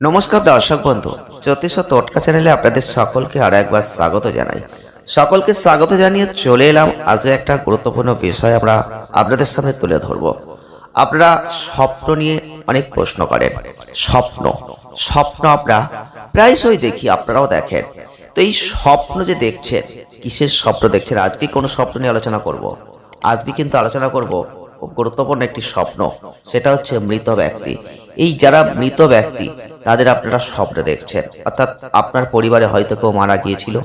নমস্কার দর্শক বন্ধু, জ্যোতিষ ও টোটকা চ্যানেলে আপনাদের সকলকে আরও একবার স্বাগত জানাই। সকলকে স্বাগত জানিয়ে চলে এলাম আজকে একটা গুরুত্বপূর্ণ বিষয় আমরা আপনাদের সামনে তুলে ধরব। আপনারা স্বপ্ন নিয়ে অনেক প্রশ্ন করেন। স্বপ্ন স্বপ্ন আমরা প্রায়শই দেখি, আপনারাও দেখেন। তো এই স্বপ্ন যে দেখছেন, কিসের স্বপ্ন দেখছেন? আজকে কোনো স্বপ্ন নিয়ে আলোচনা করব? আজকে কিন্তু আলোচনা করব গুরুত্বপূর্ণ একটি স্বপ্ন, সেটা হচ্ছে মৃত ব্যক্তি। এই যারা মৃত ব্যক্তি, তাদের আপনারা স্বপ্নে দেখছেন। অর্থাৎ আপনার পরিবারে হয়তো কেউ মারা গিয়েছিল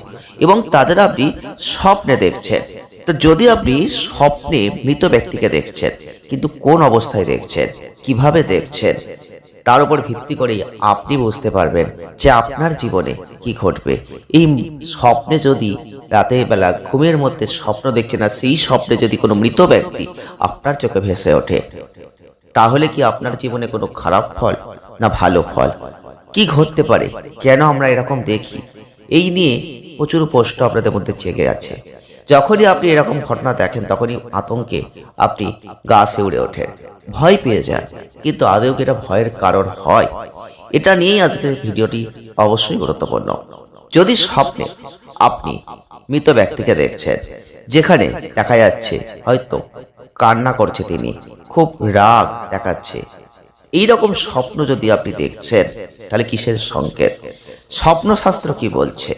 এবং তাদের আপনি স্বপ্নে দেখছেন। তো যদি আপনি স্বপ্নে মৃত ব্যক্তিকে দেখছেন, কিন্তু কোন অবস্থায় দেখছেন, কীভাবে দেখছেন, তার উপর ভিত্তি করেই আপনি বুঝতে পারবেন যে আপনার জীবনে কি ঘটবে। এই স্বপ্নে যদি রাতের বেলা ঘুমের মধ্যে স্বপ্ন দেখছেন না সেই স্বপ্নে যদি কোনো মৃত ব্যক্তি আপনার চোখে ভেসে ওঠে, তাহলে কি আপনার জীবনে কোনো খারাপ ফল না ভালো ফল? কি ঘটতে পারে? কেন আমরা এরকম দেখি? এই নিয়ে প্রচুর প্রশ্ন আপনাদের মধ্যে জেগে আছে। যখনই আপনি এরকম ঘটনা দেখেন, তখনই আতঙ্কে আপনি গা শিউড়ে ওঠেন। ভয় পেয়ে যান। কিন্তু আদৌ কি এটা ভয়ের কারণ হয়? এটা নিয়েই আজকের ভিডিওটি অবশ্যই গুরুত্বপূর্ণ। যদি স্বপ্নে আপনি মৃত ব্যক্তিকে দেখছেন যেখানে দেখা যাচ্ছে হয়তো কান্না করছে তিনি, খুব রাগ দেখাচ্ছে। এই রকম স্বপ্ন যদি আপনি দেখছেন, তাহলে কিসের সংকেত? স্বপ্ন শাস্ত্র কি বলছে?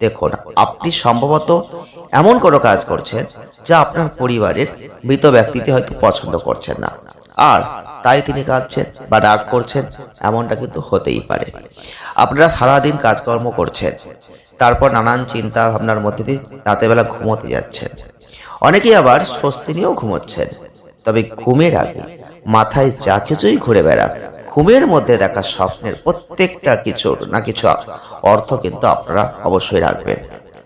দেখুন, আপনি সম্ভবত এমন কোনো কাজ করছেন যা আপনার পরিবারের মৃত ব্যক্তিতে হয়তো পছন্দ করছেন না। আর তাই তিনি কাঁদছেন বা রাগ করছেন, এমনটা কিন্তু হতেই পারে। আপনারা সারাদিন কাজকর্ম করছেন, তারপর নানান চিন্তা ভাবনার মধ্যে দিয়ে রাতেবেলা ঘুমোতে যাচ্ছেন। অনেকেই আবার স্বস্তি নিয়েও ঘুমোচ্ছেন, তবে ঘুমের আগে মাথায় যা কিছুই ঘুরে বেড়াক, ঘুমের মধ্যে দেখা স্বপ্নের প্রত্যেকটা কিছুর না কিছু অর্থ কিন্তু আপনারা অবশ্যই রাখবেন,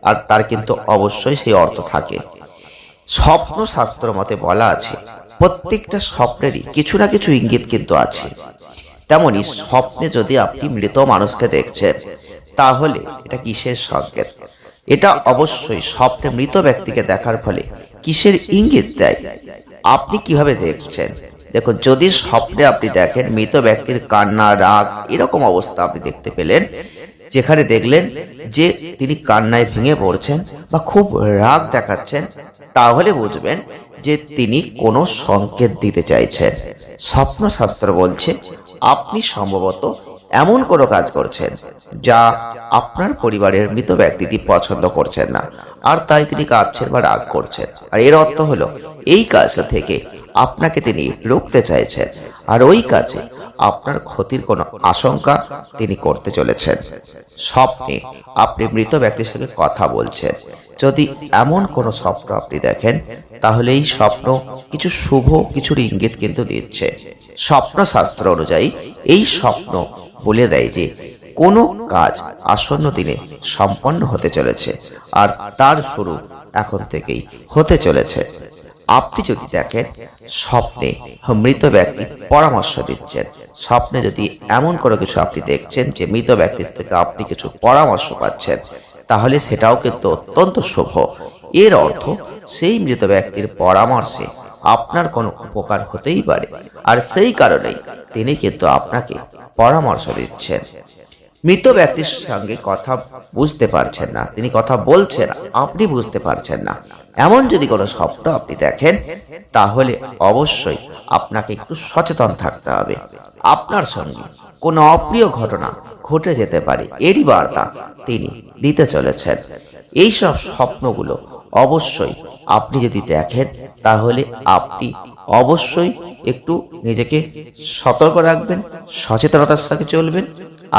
আর তার কিন্তু অবশ্যই সেই অর্থ থাকে। স্বপ্ন শাস্ত্র মতে বলা আছে প্রত্যেকটা স্বপ্নেরই কিছু না কিছু ইঙ্গিত কিন্তু আছে। তেমনি স্বপ্নে যদি আপনি মৃত মানুষকে দেখছেন, তাহলে এটা কিসের সংকেত? এটা অবশ্যই স্বপ্নে মৃত ব্যক্তিকে দেখার ফলে কিসের ইঙ্গিত দেয়? আপনি কীভাবে দেখছেন? দেখুন, যদি স্বপ্নে আপনি দেখেন মৃত ব্যক্তির কান্না, রাগ, এরকম অবস্থা আপনি দেখতে পেলেন, যেখানে দেখলেন যে তিনি কান্নায় ভেঙে পড়ছেন বা খুব রাগ দেখাচ্ছেন তাহলে বুঝবেন যে তিনি কোনো সংকেত দিতে চাইছেন। স্বপ্নশাস্ত্র বলছে, আপনি সম্ভবত এমন কোনো কাজ করছেন যা আপনার পরিবারের মৃত ব্যক্তিটি পছন্দ করছেন না, আর তাই তিনি কাঁদছেন বা রাগ করছেন। আর এর অর্থ হলো, এই কাজটা থেকে আপনাকে তিনি রুখতে চাইছেন। আর ওই কাজে আপনার ক্ষতির কোনো আশঙ্কা তিনি করতে চলেছেন। স্বপ্নে আপনি মৃত ব্যক্তির সঙ্গে কথা বলছেন। যদি এমন কোনো স্বপ্ন আপনি দেখেন, তাহলে এই স্বপ্ন কিছু শুভ, কিছুর ইঙ্গিত কিন্তু দিচ্ছে। স্বপ্ন শাস্ত্র অনুযায়ী এই স্বপ্ন বলে দেয় যে, কোনো কাজ আসন্ন দিনে সম্পন্ন হতে চলেছে, আর তার শুরু এখন থেকেই হতে চলেছে। আপনি যদি দেখেন, স্বপ্নে মৃত ব্যক্তি পরামর্শ দিচ্ছেন। স্বপ্নে যদি এমন কোনো কিছু আপনি দেখছেন যে মৃত ব্যক্তির থেকে আপনি কিছু পরামর্শ পাচ্ছেন, তাহলে সেটাও কিন্তু অত্যন্ত শুভ। এর অর্থ, সেই মৃত ব্যক্তির পরামর্শে আপনার কোনো উপকার হতেই পারে। আর সেই কারণেই তিনি কিন্তু আপনাকে পরামর্শ দিচ্ছেন। মৃত ব্যক্তির সঙ্গে কথা বুঝতে পারছেন না। তিনি কথা বলছেন, আপনি বুঝতে পারছেন না। এমন যদি কোনো স্বপ্ন আপনি দেখেন, তাহলে অবশ্যই আপনাকে একটু সচেতন থাকতে হবে। আপনার সঙ্গে কোনো অপ্রিয় ঘটনা ঘটে যেতে পারে, এরই বার্তা তিনি দিতে চলেছেন। এই সব স্বপ্নগুলো অবশ্যই আপনি যদি দেখেন, তাহলে আপনি অবশ্যই একটু নিজেকে সতর্ক রাখবেন, সচেতনতার সাথে চলবেন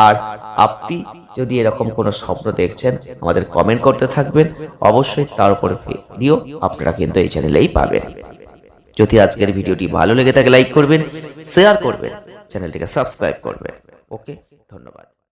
আর আপনি যদি এরকম কোনো স্বপ্ন দেখছেন, আমাদের কমেন্ট করতে থাকবেন। অবশ্যই তার উপরে ভিডিও আপনারা কিন্তু এই চ্যানেলেই পাবেন। যদি আজকের ভিডিওটি ভালো লেগে থাকে লাইক করবেন শেয়ার করবেন চ্যানেলটিকে সাবস্ক্রাইব করবেন। ওকে ধন্যবাদ।